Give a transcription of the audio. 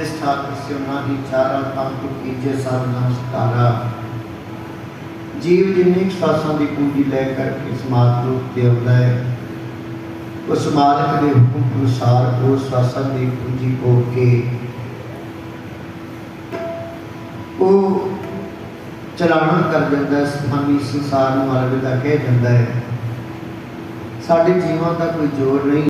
ਸਾਥ ਸਿਉਨਾ ਦੀ ਚਾਰਾ ਤਾਂ ਕਿ ਕੀਜੇ ਸਭ ਨਮਸਕਾਰਾ ਜੀਵ ਜਿੰਨੀ ਸਾਸਾਂ ਦੀ ਪੂੰਜੀ ਲੈ ਕਰਕੇ ਸਮਾਜ ਰੂਪ ਤੇ ਆਉਂਦਾ ਹੈ। ਉਸ ਮਾਲਕ ਦੇ ਹੁਕਮ ਅਨੁਸਾਰ ਉਹ ਸਾਸਾਂ ਦੀ ਪੂੰਜੀ ਹੋ ਕੇ ਉਹ ਚਲਾਣਾ ਕਰ ਜਾਂਦਾ ਹੈ ਸੰਸਾਰ ਨੂੰ ਅਲਵਿਦਾ ਕਹਿ ਜਾਂਦਾ ਹੈ। ਸਾਡੇ ਜੀਵਾਂ ਦਾ ਕੋਈ ਜੋਰ ਨਹੀਂ।